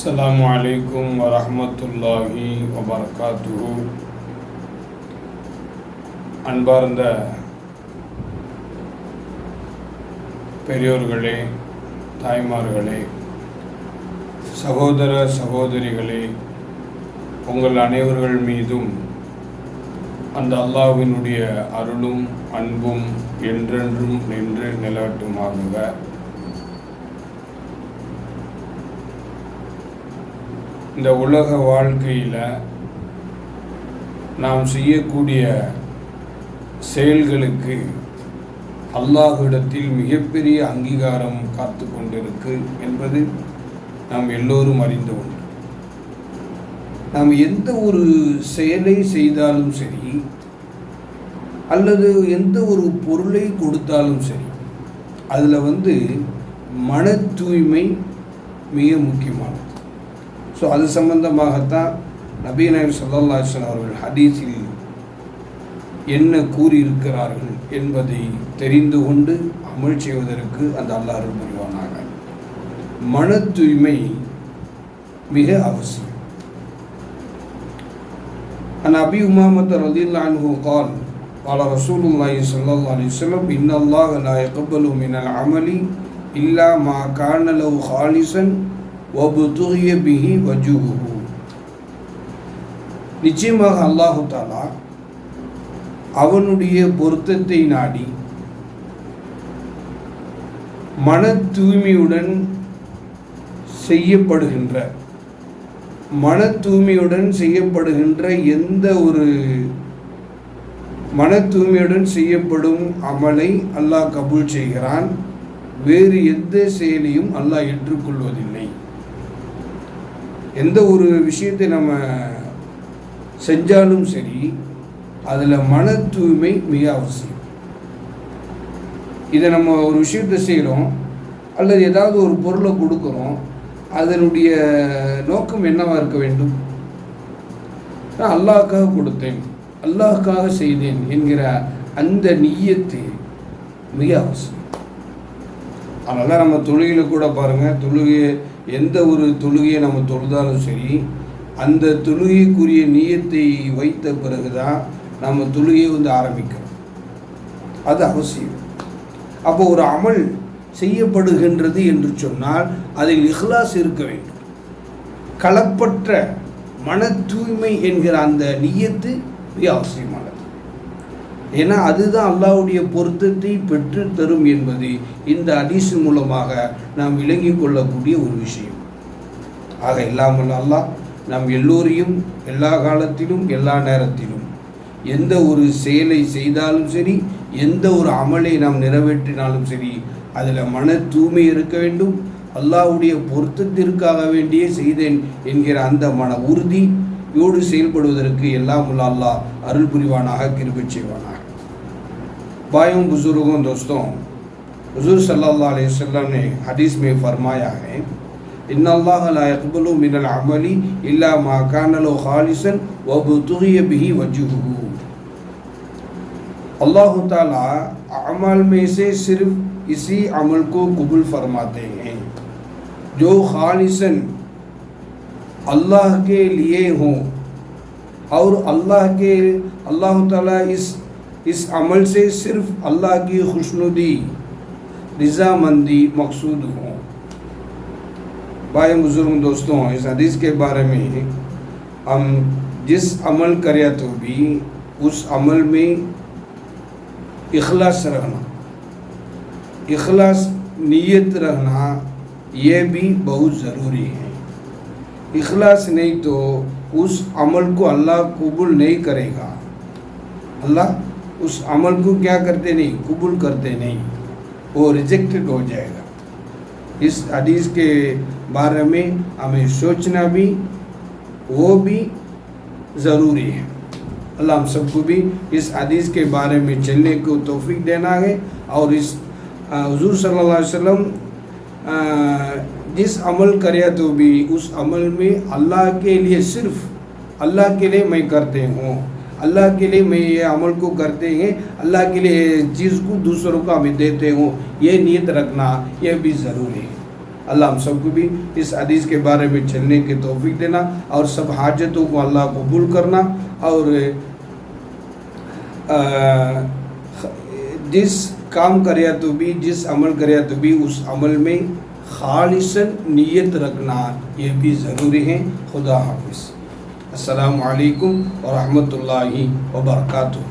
السلام عليكم ورحمة الله وبركاته அன்பார்ந்த பெரியோர்களே தாய்மார்களே சகோதர சகோதரிகளே உங்கள் அனைவர்கள் மீதும் அந்த அல்லாஹ்வினுடைய அருளும் அன்பும் என்றென்றும் நின்று நிலவட்டுமாகுக இந்த உலக வாழ்க்கையில் நாம் செய்யக்கூடிய செயல்களுக்கு அல்லாஹிடத்தில் மிகப்பெரிய அங்கீகாரம் காத்து கொண்டிருக்கு என்பது நாம் எல்லோரும் அறிந்து உண்டு நாம் எந்த ஒரு செயலை செய்தாலும் சரி அல்லது எந்த ஒரு பொருளை கொடுத்தாலும் சரி அதில் வந்து மன தூய்மை மிக முக்கியமானது. ஸோ அது சம்பந்தமாகத்தான் நபீநாயர் சல்லாஹன் அவர்கள் ஹதீஸில் என்ன கூறியிருக்கிறார்கள் என்பதை தெரிந்து கொண்டு அமல் செய்வதற்கு அந்த அல்லாஹ் புரிவானாக மன தூய்மை மிக அவசியம் عن أبي أمامة رضي الله عنه قال قال رسول الله صلى الله عليه وسلم إن الله لا يقبل من العمل إلا ما كان له خالصا ஒபுதுய பிஹி வஜூஹு நிச்சயமாக அல்லாஹு தாலா அவனுடைய பொருத்தத்தை நாடி மன தூய்மையுடன் செய்யப்படுகின்ற மன தூய்மையுடன் செய்யப்படுகின்ற எந்த ஒரு மன தூய்மையுடன் செய்யப்படும் அமலை அல்லாஹ் கபூல் செய்கிறான். வேறு எந்த செயலையும் அல்லாஹ் ஏற்றுக்கொள்வதில்லை. எந்த ஒரு விஷயத்தை நம்ம செஞ்சாலும் சரி அதில் மன தூய்மை மிக அவசியம். இதை நம்ம ஒரு விஷயத்தை செய்கிறோம் அல்லது ஏதாவது ஒரு பொருளை கொடுக்குறோம் அதனுடைய நோக்கம் என்னவா இருக்க வேண்டும்? நான் அல்லாஹ்க்காக கொடுத்தேன் அல்லாஹ்க்காக செய்தேன் என்கிற அந்த நீயத்து மிக அவசியம். அதனால் நம்ம தொழுகையில் கூட பாருங்கள் தொழுகை எந்த ஒரு தொழுகையை நம்ம தொழுதாலும் சரி அந்த தொழுகைக்குரிய நீயத்தை வைத்த பிறகு தான் நம்ம தொழுகையை வந்து ஆரம்பிக்கிறோம். அது அவசியம். அப்போ ஒரு அமல் செய்யப்படுகின்றது என்று சொன்னால் அதில் இஹ்லாஸ் இருக்க வேண்டும். களப்பற்ற மன தூய்மை என்கிற அந்த நீயத்து மிக அவசியமானது. ஏன்னா அதுதான் அல்லாவுடைய பொருத்தத்தை பெற்று தரும் என்பது இந்த அடிசு மூலமாக நாம் விளங்கி கொள்ளக்கூடிய ஒரு விஷயம். ஆக இல்லாமல் அல்லாஹ் நாம் எல்லோரையும் எல்லா காலத்திலும் எல்லா நேரத்திலும் எந்த ஒரு செயலை செய்தாலும் சரி எந்த ஒரு அமலை நாம் நிறைவேற்றினாலும் சரி அதில் மன தூய்மை இருக்க வேண்டும். அல்லாவுடைய பொருத்தத்திற்காக வேண்டியே செய்தேன் என்கிற அந்த மன உறுதி உறுதியோடு செயல்படுவதற்கு எல்லாம் உள்ள அல்லாஹ் அருள் புரிவானாக கிருபை செய்வானாக भाइयों बुजुर्गों दोस्तों हजूर सल्लल्लाहु अलैहि वसल्लम ने हदीस में फरमाया है इन अल्लाह ला यकबलु मिन अल अमली इल्ला मा कान लो खालिसन व बुतुगी बिही वजहुहु अल्लाह ताला अमल में से सिर्फ इसी अमल को कबूल फरमाते हैं जो खालिसन اللہ کے لیے ہوں۔ اور اللہ کے اللہ تعالیٰ اس اس عمل سے صرف اللہ کی خوشنودی رضا مندی مقصود ہوں۔ بھائی بزرگ دوستوں، اس حدیث کے بارے میں ہم جس عمل کرے تو بھی اس عمل میں اخلاص رہنا، اخلاص، نیت رہنا، یہ بھی بہت ضروری ہے۔ اخلاص نہیں تو اس عمل کو اللہ قبول نہیں کرے گا۔ اللہ اس عمل کو کیا کرتے نہیں، قبول کرتے نہیں وہ ریجیکٹڈ ہو جائے گا۔ اس حدیث کے بارے میں ہمیں سوچنا بھی، وہ بھی ضروری ہے۔ اللہ ہم سب کو بھی اس حدیث کے بارے میں چلنے کو توفیق دینا ہے اور اس حضور صلی اللہ علیہ وسلم جس عمل کرے تو بھی اس عمل میں اللہ کے لیے صرف اللہ کے لیے میں کرتے ہوں۔ اللہ کے لیے میں یہ عمل کو کرتے ہیں، اللہ کے لیے چیز کو دوسروں کا بھی دیتے ہوں۔ یہ نیت رکھنا یہ بھی ضروری ہے۔ اللہ ہم سب کو بھی اس حدیث کے بارے میں چلنے کی توفیق دینا اور سب حاجتوں کو اللہ قبول کرنا اور جس کام کرے تو بھی، جس عمل کرے تو بھی اس عمل میں خالص نیت رکھنا یہ بھی ضروری ہے خدا حافظ۔ السلام علیکم ورحمۃ اللہ وبرکاتہ۔